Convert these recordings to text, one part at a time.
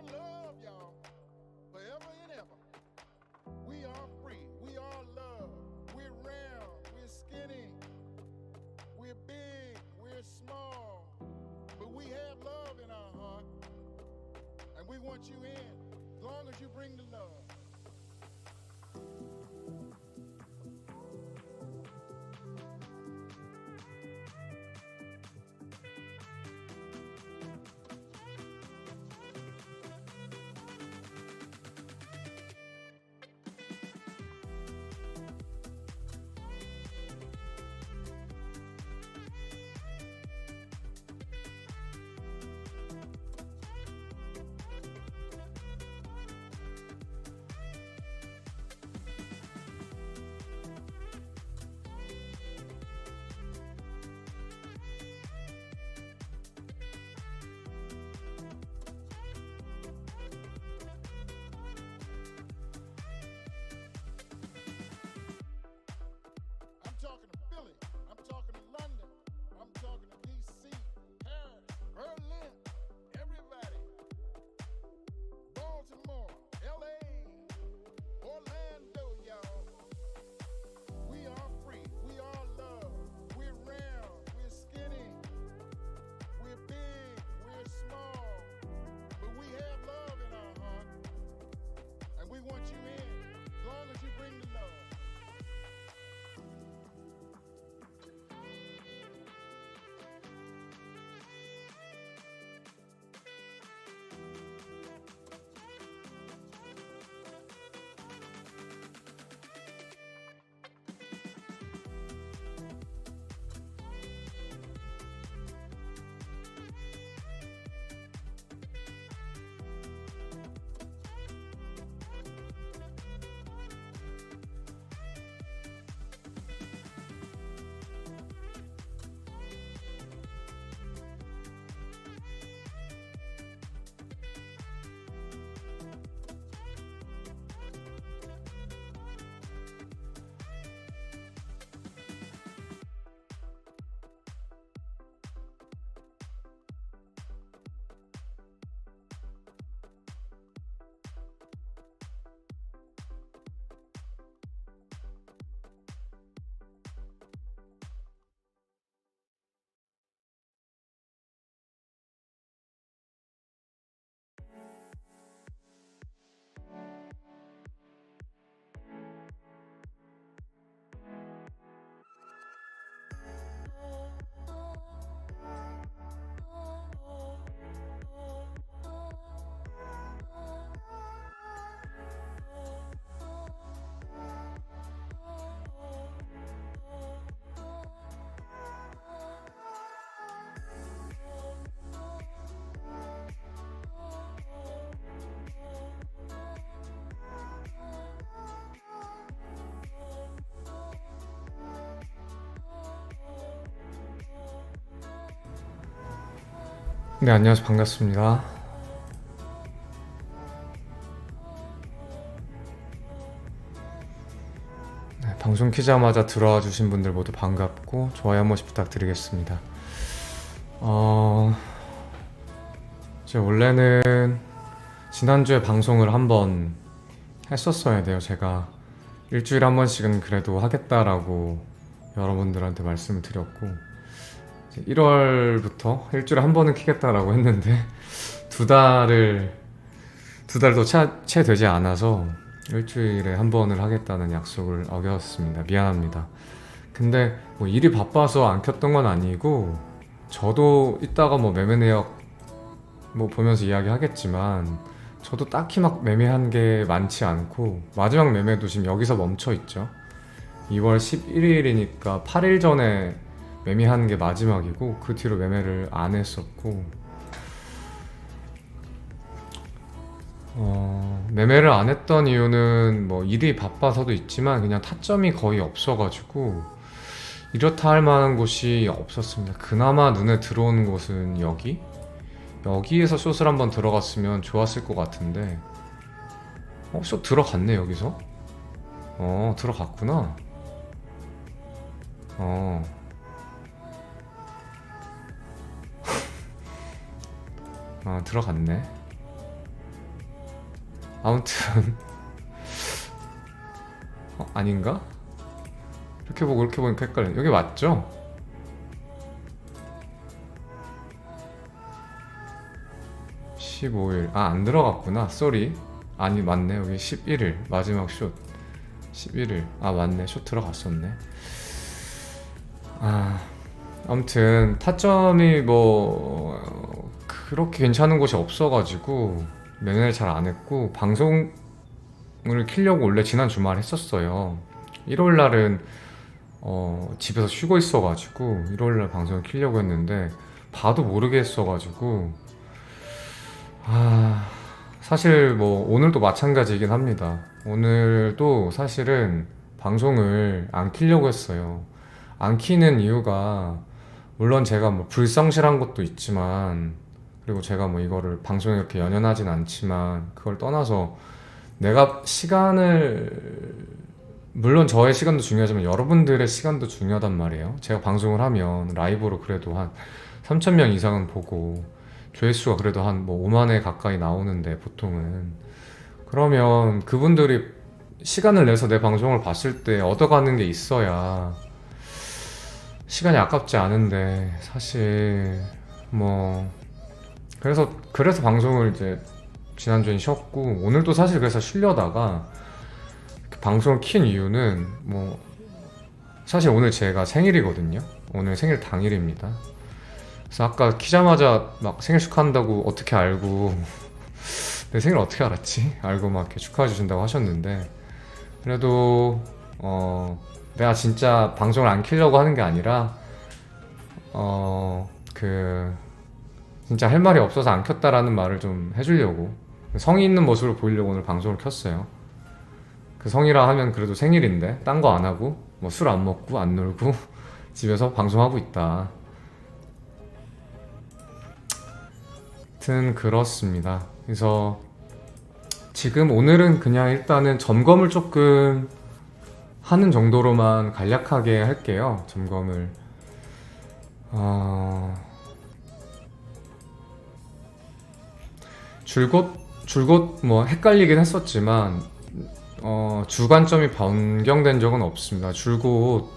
in love, y'all, forever and ever. We are free. We are love. We're round. We're skinny. We're big. We're small. But we have love in our heart. And we want you in as long as you bring the love. 네, 안녕하세요. 반갑습니다. 네, 방송 키자마자 들어와 주신 분들 모두 반갑고 좋아요 한 번씩 부탁드리겠습니다. 어, 이제 원래는 지난주에 방송을 한번 했었어야 돼요. 제가 일주일에 한 번씩은 그래도 하겠다라고 여러분들한테 말씀을 드렸고 1월부터 일주일에 한 번은 키겠다라고 했는데 두 달을 두 달도 채, 채 되지 않아서 일주일에 한 번을 하겠다는 약속을 어겼습니다. 미안합니다. 근데 뭐 일이 바빠서 안 켰던 건 아니고 저도 이따가 뭐 매매 내역 뭐 보면서 이야기 하겠지만 저도 딱히 막 매매한 게 많지 않고 마지막 매매도 지금 여기서 멈춰 있죠. 2월 11일이니까 8일 전에 매매하는 게 마지막이고 그 뒤로 매매를 안 했었고 어, 매매를 안 했던 이유는 뭐 일이 바빠서도 있지만 그냥 타점이 거의 없어가지고 이렇다 할 만한 곳이 없었습니다. 그나마 눈에 들어오는 곳은 여기. 여기에서 숏을 한번 들어갔으면 좋았을 것 같은데 어, 숏 들어갔네 여기서? 어 들어갔구나. 어 아, 들어갔네. 아무튼. 어, 아닌가? 이렇게 보고 이렇게 보니까 헷갈려. 여기 맞죠? 15일. 아 안 들어갔구나. 쏘리. 아니 맞네. 여기 11일 마지막 숏. 11일. 아 맞네. 숏 들어갔었네. 아 아무튼 타점이 뭐 그렇게 괜찮은 곳이 없어가지고 매매를 잘 안 했고 방송을 키려고 원래 지난 주말 했었어요 1월 날은 어, 집에서 쉬고 있어가지고 1월 날 방송을 키려고 했는데 봐도 모르겠어가지고 아 사실 뭐 오늘도 마찬가지이긴 합니다. 오늘도 사실은 방송을 안 키려고 했어요. 안 키는 이유가 물론 제가 뭐 불성실한 것도 있지만 그리고 제가 뭐 이거를 방송에 이렇게 연연하진 않지만 그걸 떠나서 내가 시간을 물론 저의 시간도 중요하지만 여러분들의 시간도 중요하단 말이에요. 제가 방송을 하면 라이브로 그래도 한 3,000명 이상은 보고 조회수가 그래도 한 뭐 5만회 가까이 나오는데 보통은 그러면 그분들이 시간을 내서 내 방송을 봤을 때 얻어가는 게 있어야 시간이 아깝지 않은데 사실 뭐 그래서 그래서 방송을 이제 지난주엔 쉬었고 오늘도 사실 그래서 쉬려다가 그 방송을 킨 이유는 뭐 사실 오늘 제가 생일이거든요. 오늘 생일 당일입니다. 그래서 아까 키자마자 막 생일 축하한다고 어떻게 알고 내 생일 어떻게 알았지? 알고 막 이렇게 축하해 주신다고 하셨는데 그래도 어 내가 진짜 방송을 안 키려고 하는 게 아니라 어그 진짜 할 말이 없어서 안 켰다라는 말을 좀 해주려고 성의 있는 모습을 보이려고 오늘 방송을 켰어요. 그 성이라 하면 그래도 생일인데 딴 거 안 하고 뭐 술 안 먹고 안 놀고 집에서 방송하고 있다. 하여튼 그렇습니다. 그래서 지금 오늘은 그냥 일단은 점검을 조금 하는 정도로만 간략하게 할게요. 점검을. 어... 줄곧 줄곧 뭐 헷갈리긴 했었지만 어, 주관점이 변경된 적은 없습니다. 줄곧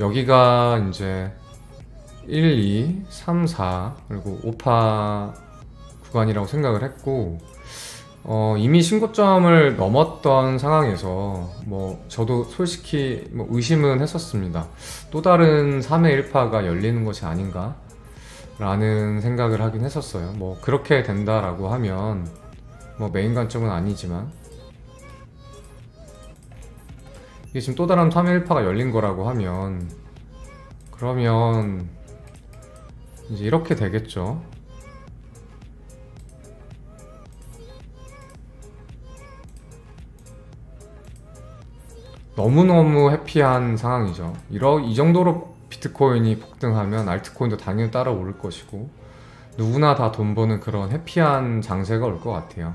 여기가 이제 1, 2, 3, 4 그리고 5파 구간이라고 생각을 했고 어, 이미 신고점을 넘었던 상황에서 뭐 저도 솔직히 뭐 의심은 했었습니다. 또 다른 3회 1파가 열리는 것이 아닌가 라는 생각을 하긴 했었어요. 뭐 그렇게 된다라고 하면 뭐 메인 관점은 아니지만 이게 지금 또 다른 3회 1파가 열린 거라고 하면 그러면 이제 이렇게 되겠죠. 너무너무 해피한 상황이죠. 이러, 이 정도로 비트코인이 폭등하면 알트코인도 당연히 따라 오를 것이고 누구나 다 돈 버는 그런 해피한 장세가 올 것 같아요.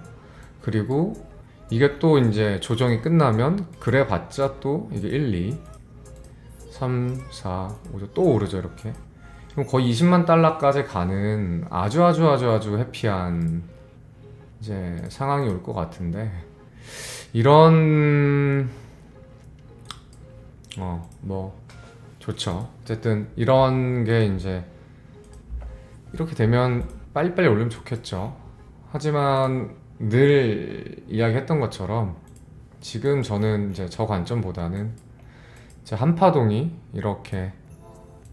그리고 이게 또 이제 조정이 끝나면 그래 봤자 또 이게 1, 2, 3, 4, 5죠. 또 오르죠 이렇게. 그럼 거의 20만 달러까지 가는 아주 아주 아주 아주 해피한 이제 상황이 올 것 같은데 이런 어뭐 좋죠. 어쨌든 이런 게 이제 이렇게 되면 빨리빨리 올리면 좋겠죠. 하지만 늘 이야기했던 것처럼 지금 저는 이제 저 관점보다는 이제 한파동이 이렇게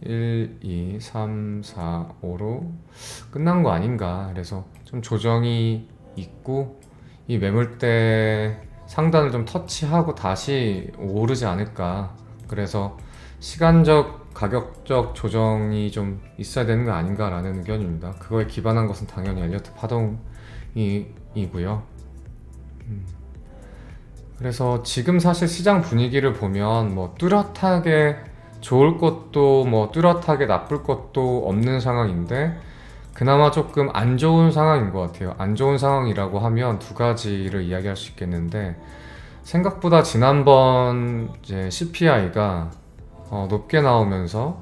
1, 2, 3, 4, 5로 끝난 거 아닌가. 그래서 좀 조정이 있고 이 매물대 상단을 좀 터치하고 다시 오르지 않을까. 그래서 시간적, 가격적 조정이 좀 있어야 되는 거 아닌가라는 의견입니다. 그거에 기반한 것은 당연히 엘리어트 파동이고요. 음. 그래서 지금 사실 시장 분위기를 보면 뭐 뚜렷하게 좋을 것도 뭐 뚜렷하게 나쁠 것도 없는 상황인데 그나마 조금 안 좋은 상황인 것 같아요. 안 좋은 상황이라고 하면 두 가지를 이야기할 수 있겠는데 생각보다 지난번 이제 CPI가 어, 높게 나오면서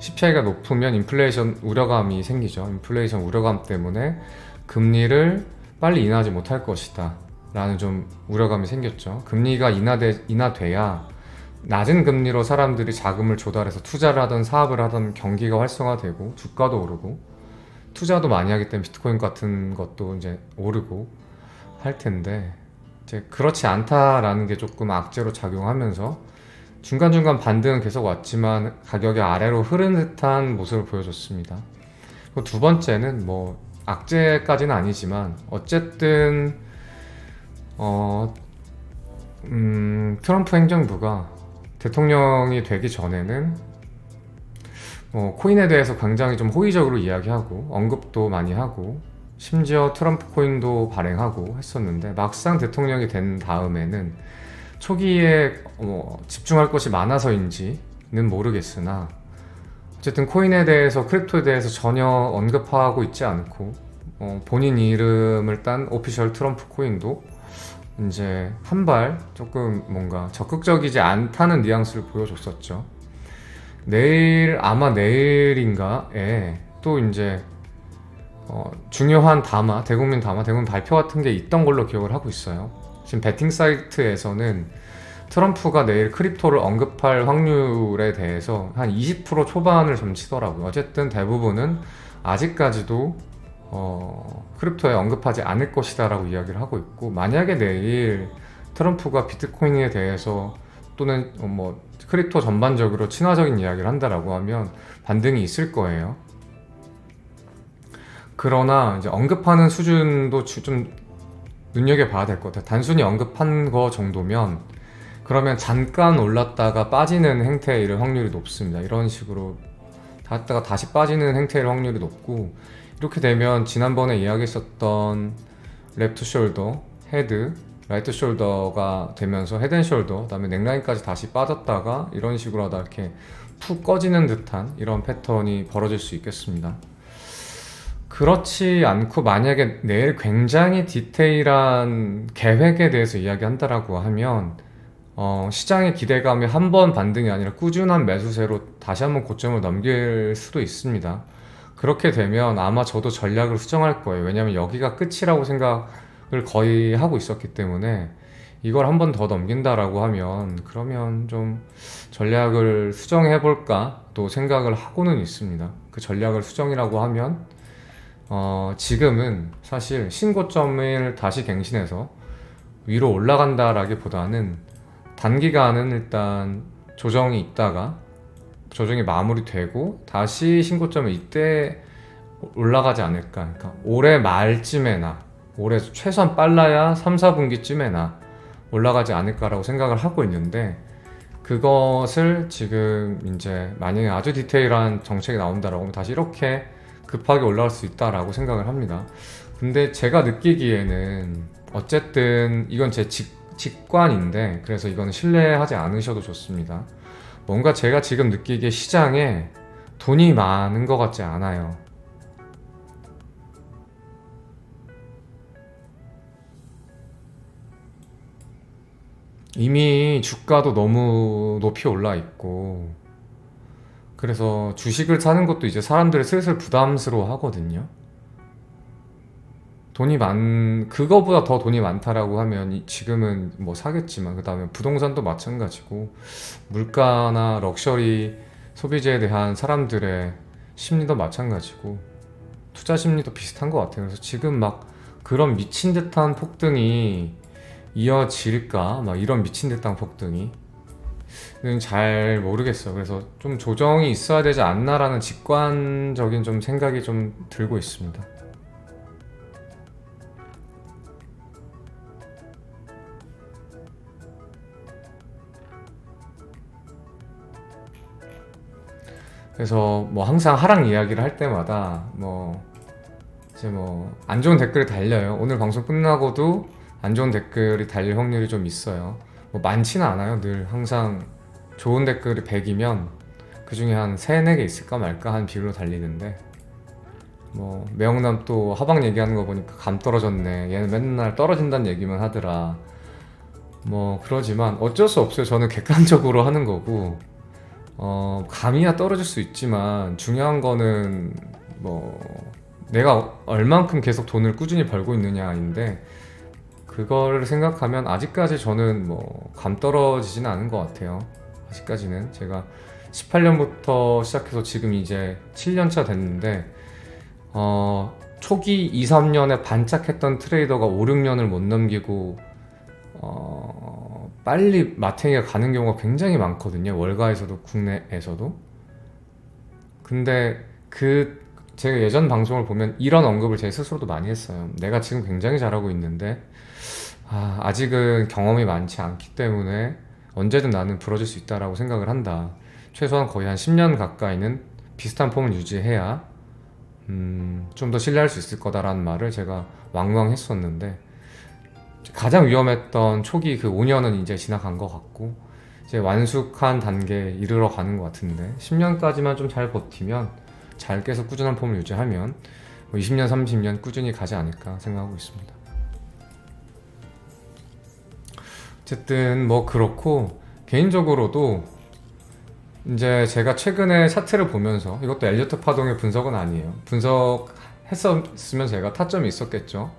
CPI가 높으면 인플레이션 우려감이 생기죠. 인플레이션 우려감 때문에 금리를 빨리 인하하지 못할 것이다. 라는 좀 우려감이 생겼죠. 금리가 인하돼, 인하돼야 낮은 금리로 사람들이 자금을 조달해서 투자를 하든 사업을 하든 경기가 활성화되고 주가도 오르고 투자도 많이 하기 때문에 비트코인 같은 것도 이제 오르고 할 텐데 이제 그렇지 않다라는 게 조금 악재로 작용하면서 중간중간 반등은 계속 왔지만 가격이 아래로 흐르는 듯한 모습을 보여줬습니다. 두 번째는 뭐 악재까지는 아니지만 어쨌든 어, 음, 트럼프 행정부가 대통령이 되기 전에는 뭐 코인에 대해서 굉장히 좀 호의적으로 이야기하고 언급도 많이 하고 심지어 트럼프 코인도 발행하고 했었는데 막상 대통령이 된 다음에는 초기에 뭐 집중할 것이 많아서인지는 모르겠으나 어쨌든 코인에 대해서 크립토에 대해서 전혀 언급하고 있지 않고 어, 본인 이름을 딴 오피셜 트럼프 코인도 이제 한 발 조금 뭔가 적극적이지 않다는 뉘앙스를 보여줬었죠. 내일 아마 내일인가에 또 이제 어, 중요한 담화 대국민 담화 대국민 발표 같은 게 있던 걸로 기억을 하고 있어요. 지금 베팅 사이트에서는 트럼프가 내일 크립토를 언급할 확률에 대해서 한 20% 초반을 좀 치더라고요. 어쨌든 대부분은 아직까지도 어, 크립토에 언급하지 않을 것이다라고 이야기를 하고 있고 만약에 내일 트럼프가 비트코인에 대해서 또는 어, 뭐 크립토 전반적으로 친화적인 이야기를 한다라고 하면 반등이 있을 거예요. 그러나 이제 언급하는 수준도 주- 좀 눈여겨봐야 될 것 같아요. 단순히 언급한 거 정도면 그러면 잠깐 올랐다가 빠지는 행태일 확률이 높습니다. 이런 식으로 갔다가 다시 빠지는 행태일 확률이 높고 이렇게 되면 지난번에 이야기했었던 랩트 숄더, 헤드, 라이트 숄더가 되면서 헤드 앤 숄더, 그다음에 넥라인까지 다시 빠졌다가 이런 식으로 하다 이렇게 푹 꺼지는 듯한 이런 패턴이 벌어질 수 있겠습니다. 그렇지 않고 만약에 내일 굉장히 디테일한 계획에 대해서 이야기한다라고 하면 어, 시장의 기대감이 한 번 반등이 아니라 꾸준한 매수세로 다시 한번 고점을 넘길 수도 있습니다. 그렇게 되면 아마 저도 전략을 수정할 거예요. 왜냐하면 여기가 끝이라고 생각을 거의 하고 있었기 때문에 이걸 한 번 더 넘긴다라고 하면 그러면 좀 전략을 수정해 볼까 또 생각을 하고는 있습니다. 그 전략을 수정이라고 하면 어, 지금은 사실 신고점을 다시 갱신해서 위로 올라간다라기보다는 단기간은 일단 조정이 있다가 조정이 마무리되고 다시 신고점을 이때 올라가지 않을까. 그러니까 올해 말쯤에나 올해 최소한 빨라야 3, 4분기쯤에나 올라가지 않을까라고 생각을 하고 있는데 그것을 지금 이제 만약에 아주 디테일한 정책이 나온다라고 하면 다시 이렇게 급하게 올라갈 수 있다라고 생각을 합니다. 근데 제가 느끼기에는 어쨌든 이건 제 직, 직관인데 그래서 이거는 신뢰하지 않으셔도 좋습니다. 뭔가 제가 지금 느끼기에 시장에 돈이 많은 것 같지 않아요. 이미 주가도 너무 높이 올라 있고 그래서 주식을 사는 것도 이제 사람들이 슬슬 부담스러워 하거든요. 돈이 많, 그거보다 더 돈이 많다라고 하면 이- 지금은 뭐 사겠지만, 그 다음에 부동산도 마찬가지고, 물가나 럭셔리 소비재에 대한 사람들의 심리도 마찬가지고, 투자 심리도 비슷한 것 같아요. 그래서 지금 막 그런 미친 듯한 폭등이 이어질까? 막 이런 미친 듯한 폭등이. 는잘 모르겠어. 그래서 좀 조정이 있어야 되지 않나라는 직관적인 좀 생각이 좀 들고 있습니다. 그래서 뭐 항상 하락 이야기를 할 때마다 뭐 이제 뭐 안 좋은 댓글이 달려요. 오늘 방송 끝나고도 안 좋은 댓글이 달릴 확률이 좀 있어요. 뭐 많지는 않아요. 늘 항상 좋은 댓글이 100이면 그 중에 한 3, 4개 있을까 말까 한 비율로 달리는데 뭐 매영남 또 하방 얘기하는 거 보니까 감 떨어졌네. 얘는 맨날 떨어진다는 얘기만 하더라. 뭐 그러지만 어쩔 수 없어요. 저는 객관적으로 하는 거고 어, 감이야 떨어질 수 있지만 중요한 거는 뭐 내가 얼만큼 계속 돈을 꾸준히 벌고 있느냐인데 그거를 생각하면 아직까지 저는 뭐 감 떨어지지는 않은 것 같아요. 아직까지는 제가 18년부터 시작해서 지금 이제 7년 차 됐는데 어, 초기 2, 3년에 반짝했던 트레이더가 5, 6년을 못 넘기고 어, 빨리 마탱이가 가는 경우가 굉장히 많거든요. 월가에서도 국내에서도. 근데 그 제가 예전 방송을 보면 이런 언급을 제 스스로도 많이 했어요. 내가 지금 굉장히 잘하고 있는데 아, 아직은 경험이 많지 않기 때문에 언제든 나는 부러질 수 있다라고 생각을 한다. 최소한 거의 한 10년 가까이는 비슷한 폼을 유지해야 음, 좀 더 신뢰할 수 있을 거다라는 말을 제가 왕왕 했었는데 가장 위험했던 초기 그 5년은 이제 지나간 것 같고 이제 완숙한 단계에 이르러 가는 것 같은데 10년까지만 좀 잘 버티면 잘 계속 꾸준한 폼을 유지하면 뭐 20년, 30년 꾸준히 가지 않을까 생각하고 있습니다. 어쨌든 뭐 그렇고 개인적으로도 이제 제가 최근에 차트를 보면서 이것도 엘리어트 파동의 분석은 아니에요. 분석했었으면 제가 타점이 있었겠죠.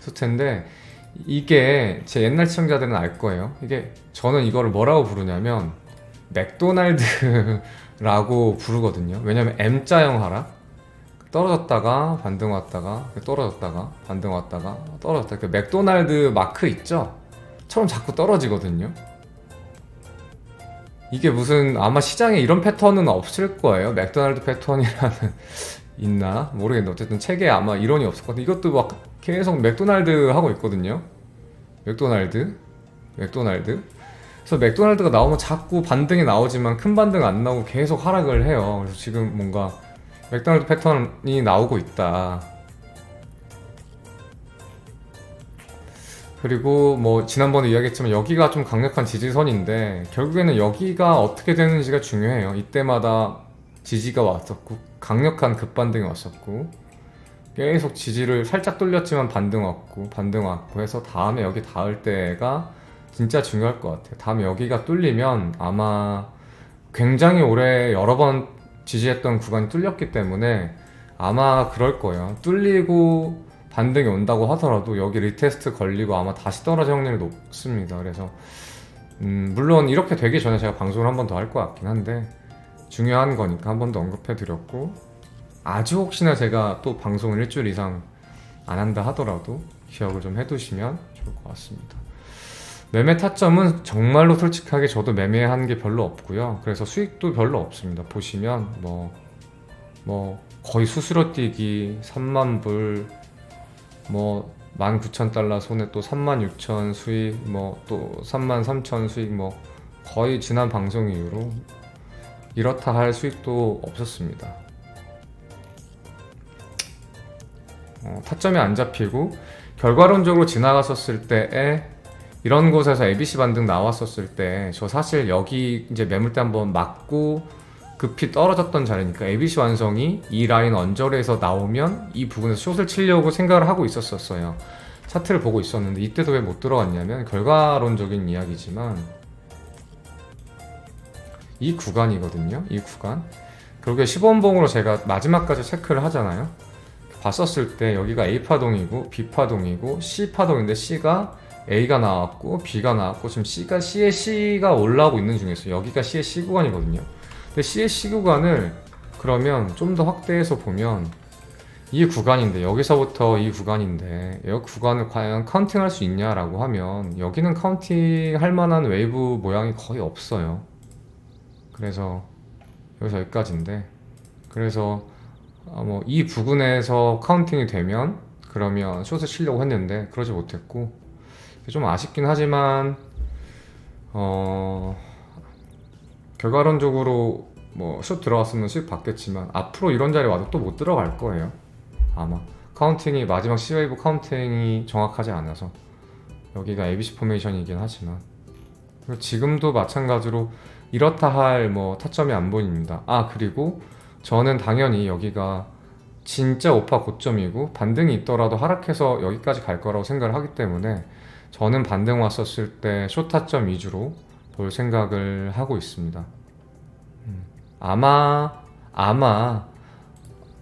있을 텐데 이게 제 옛날 시청자들은 알 거예요. 이게 저는 이거를 뭐라고 부르냐면 맥도날드라고 부르거든요. 왜냐면 M자형 하락 떨어졌다가 반등 왔다가 떨어졌다가 반등 왔다가 떨어졌다. 그 맥도날드 마크 있죠? 처럼 자꾸 떨어지거든요. 이게 무슨 아마 시장에 이런 패턴은 없을 거예요. 맥도날드 패턴이라는 있나 모르겠는데 어쨌든 책에 아마 이론이 없을 것 같아요. 이것도 막 계속 맥도날드 하고 있거든요. 맥도날드, 맥도날드. 그래서 맥도날드가 나오면 자꾸 반등이 나오지만 큰 반등 안 나오고 계속 하락을 해요. 그래서 지금 뭔가 맥도날드 패턴이 나오고 있다. 그리고 뭐 지난번에 이야기했지만 여기가 좀 강력한 지지선인데 결국에는 여기가 어떻게 되는지가 중요해요. 이때마다 지지가 왔었고 강력한 급반등이 왔었고 계속 지지를 살짝 뚫렸지만 반등 왔고 반등 왔고 해서 다음에 여기 닿을 때가 진짜 중요할 것 같아요. 다음에 여기가 뚫리면 아마 굉장히 오래 여러 번 지지했던 구간이 뚫렸기 때문에 아마 그럴 거예요. 뚫리고 반등이 온다고 하더라도 여기 리테스트 걸리고 아마 다시 떨어질 확률이 높습니다. 그래서 음, 물론 이렇게 되기 전에 제가 방송을 한 번 더 할 것 같긴 한데 중요한 거니까 한 번 더 언급해 드렸고 아주 혹시나 제가 또 방송을 일주일 이상 안 한다 하더라도 기억을 좀 해두시면 좋을 것 같습니다. 매매 타점은 정말로 솔직하게 저도 매매한 게 별로 없고요. 그래서 수익도 별로 없습니다. 보시면 뭐, 뭐 거의 수수료 뛰기 3만 불, 뭐 19,000달러 손에 또 36,000 수익, 뭐 또 33,000 수익, 뭐 거의 지난 방송 이후로 이렇다 할 수익도 없었습니다. 어, 타점이 안 잡히고 결과론적으로 지나갔었을 때에 이런 곳에서 ABC 반등 나왔었을 때 저 사실 여기 이제 매물대 한번 맞고 급히 떨어졌던 자리니까 ABC 완성이 이 라인 언저리에서 나오면 이 부분에서 숏을 치려고 생각을 하고 있었었어요. 차트를 보고 있었는데 이때도 왜 못 들어갔냐면 결과론적인 이야기지만 이 구간이거든요. 이 구간. 결국에 10원봉으로 제가 마지막까지 체크를 하잖아요. 봤었을 때 여기가 A 파동이고 B 파동이고 C 파동인데 C가 A가 나왔고 B가 나왔고 지금 C가 C의 C가 올라오고 있는 중이었어요. 여기가 C의 C 구간이거든요. 근데 C의 C 구간을 그러면 좀 더 확대해서 보면 이 구간인데 여기서부터 이 구간인데 이 구간을 과연 카운팅할 수 있냐라고 하면 여기는 카운팅 할 만한 웨이브 모양이 거의 없어요. 그래서 여기서 여기까지인데 그래서 어, 뭐이 부근에서 카운팅이 되면 그러면 숏을 치려고 했는데 그러지 못했고 좀 아쉽긴 하지만 어 결과론적으로 뭐숏 들어갔으면 수익 받겠지만 앞으로 이런 자리 와도 또 못 들어갈 거예요. 아마. 카운팅이 마지막 C웨이브 카운팅이 정확하지 않아서 여기가 ABC 포메이션이긴 하지만. 지금도 마찬가지로 이렇다 할 뭐 타점이 안 보입니다. 아 그리고 저는 당연히 여기가 진짜 오파 고점이고 반등이 있더라도 하락해서 여기까지 갈 거라고 생각을 하기 때문에 저는 반등 왔었을 때 쇼타점 위주로 볼 생각을 하고 있습니다. 음, 아마 아마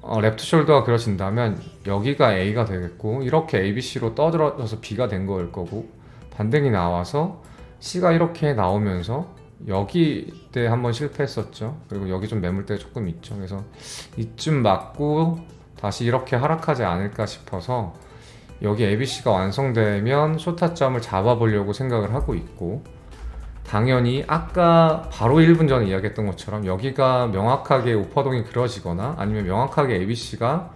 어, 랩트 숄더가 그려진다면 여기가 A가 되겠고 이렇게 ABC로 떠들어져서 B가 된 거일 거고 반등이 나와서 C가 이렇게 나오면서 여기 때 한번 실패했었죠. 그리고 여기 좀 매물대 조금 있죠. 그래서 이쯤 맞고 다시 이렇게 하락하지 않을까 싶어서 여기 ABC가 완성되면 쇼타점을 잡아보려고 생각을 하고 있고 당연히 아까 바로 1분 전에 이야기했던 것처럼 여기가 명확하게 오퍼동이 그려지거나 아니면 명확하게 ABC가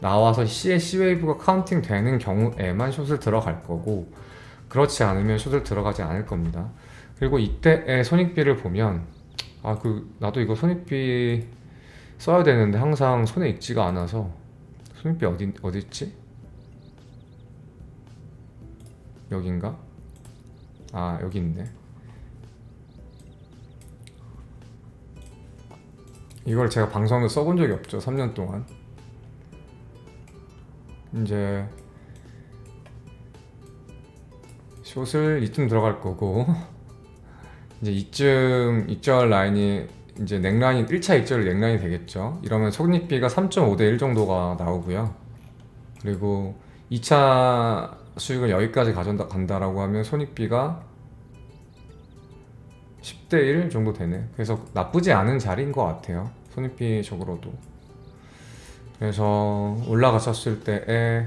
나와서 C의 C웨이브가 카운팅 되는 경우에만 숏을 들어갈 거고 그렇지 않으면 숏을 들어가지 않을 겁니다. 그리고 이때의 손익비를 보면 아 그 나도 이거 손익비 써야 되는데 항상 손에 익지가 않아서 손익비 어디 어디 있지? 여긴가? 아 여기 있네. 이걸 제가 방송을 써본 적이 없죠. 3년 동안. 이제 숏을 이쯤 들어갈 거고 이제 이쯤 익절 라인이 이제 넥라인 1차 익절이 넥라인이 되겠죠. 이러면 속립비가 3.5대 1 정도가 나오고요. 그리고 2차 수익을 여기까지 가져간다라고 하면 손익비가 10대 1 정도 되네. 그래서 나쁘지 않은 자리인 것 같아요. 손익비적으로도. 그래서 올라갔었을 때에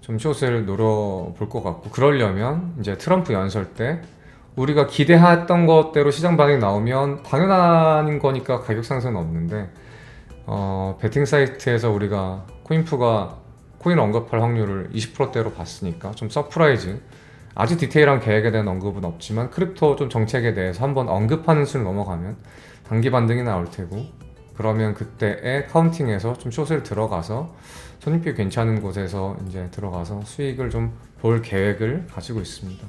좀 숏을 노려볼 것 같고 그러려면 이제 트럼프 연설 때 우리가 기대했던 것대로 시장 반응이 나오면 당연한 거니까 가격 상승은 없는데 어, 베팅 사이트에서 우리가 코인프가 코인 언급할 확률을 20%대로 봤으니까 좀 서프라이즈 아주 디테일한 계획에 대한 언급은 없지만 크립토 좀 정책에 대해서 한번 언급하는 수를 넘어가면 단기 반등이 나올 테고 그러면 그때의 카운팅에서 좀 숏을 들어가서 손익비 괜찮은 곳에서 이제 들어가서 수익을 좀 볼 계획을 가지고 있습니다.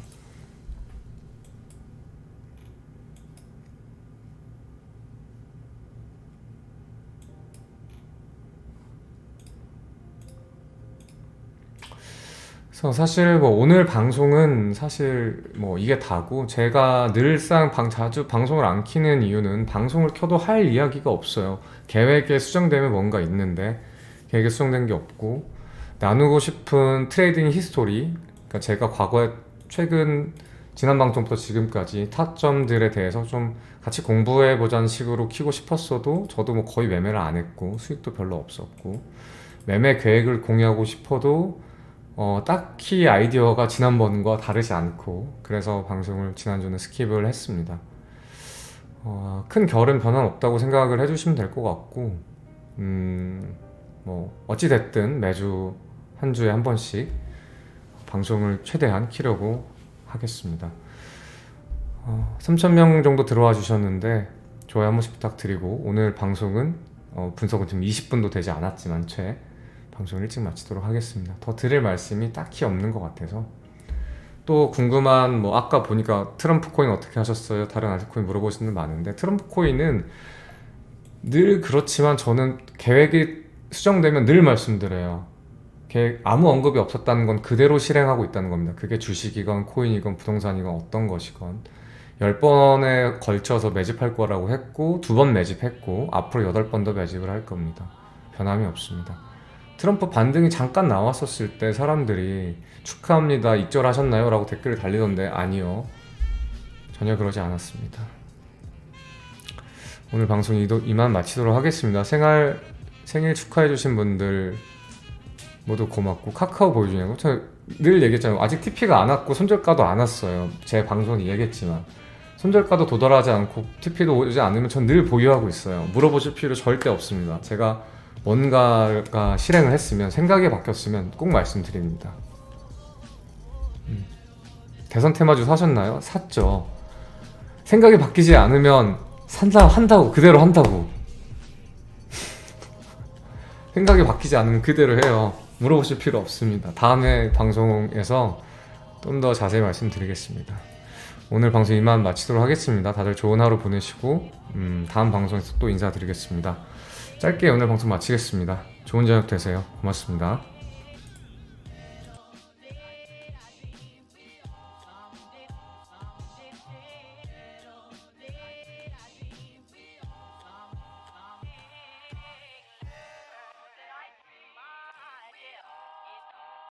그래서 사실 뭐 오늘 방송은 사실 뭐 이게 다고 제가 늘상 방 자주 방송을 안 키는 이유는 방송을 켜도 할 이야기가 없어요. 계획에 수정되면 뭔가 있는데 계획에 수정된 게 없고 나누고 싶은 트레이딩 히스토리 그러니까 제가 과거에 최근 지난 방송부터 지금까지 타점들에 대해서 좀 같이 공부해 보자는 식으로 키고 싶었어도 저도 뭐 거의 매매를 안 했고 수익도 별로 없었고 매매 계획을 공유하고 싶어도 어, 딱히 아이디어가 지난번과 다르지 않고 그래서 방송을 지난주는 스킵을 했습니다. 어, 큰 결은 변화 없다고 생각을 해주시면 될 것 같고 음, 뭐 어찌 됐든 매주 한 주에 한 번씩 방송을 최대한 키려고 하겠습니다. 어, 3,000명 정도 들어와 주셨는데 좋아요 한 번씩 부탁드리고 오늘 방송은 어, 분석은 지금 20분도 되지 않았지만 최 방송을 일찍 마치도록 하겠습니다. 더 드릴 말씀이 딱히 없는 것 같아서 또 궁금한 뭐 아까 보니까 트럼프 코인 어떻게 하셨어요? 다른 아트 코인 물어보시는 분 많은데 트럼프 코인은 늘 그렇지만 저는 계획이 수정되면 늘 말씀드려요. 계획 아무 언급이 없었다는 건 그대로 실행하고 있다는 겁니다. 그게 주식이건 코인이건 부동산이건 어떤 것이건 10번에 걸쳐서 매집할 거라고 했고 두 번 매집했고 앞으로 8번 더 매집을 할 겁니다. 변함이 없습니다. 트럼프 반등이 잠깐 나왔었을 때 사람들이 축하합니다. 입절하셨나요? 라고 댓글을 달리던데 아니요. 전혀 그러지 않았습니다. 오늘 방송 이만 마치도록 하겠습니다. 생활, 생일 축하해주신 분들 모두 고맙고 카카오 보여주냐고 저 늘 얘기했잖아요. 아직 TP가 안 왔고 손절가도 안 왔어요. 제 방송에 얘기했지만 손절가도 도달하지 않고 TP도 오지 않으면 전 늘 보유하고 있어요. 물어보실 필요 절대 없습니다. 제가 뭔가가 실행을 했으면 생각이 바뀌었으면 꼭 말씀드립니다. 음. 대선 테마주 사셨나요? 샀죠. 생각이 바뀌지 않으면 산다 한다고 그대로 한다고. 생각이 바뀌지 않으면 그대로 해요. 물어보실 필요 없습니다. 다음에 방송에서 좀 더 자세히 말씀드리겠습니다. 오늘 방송 이만 마치도록 하겠습니다. 다들 좋은 하루 보내시고 음, 다음 방송에서 또 인사드리겠습니다. 짧게 오늘 방송 마치겠습니다. 좋은 저녁 되세요. 고맙습니다.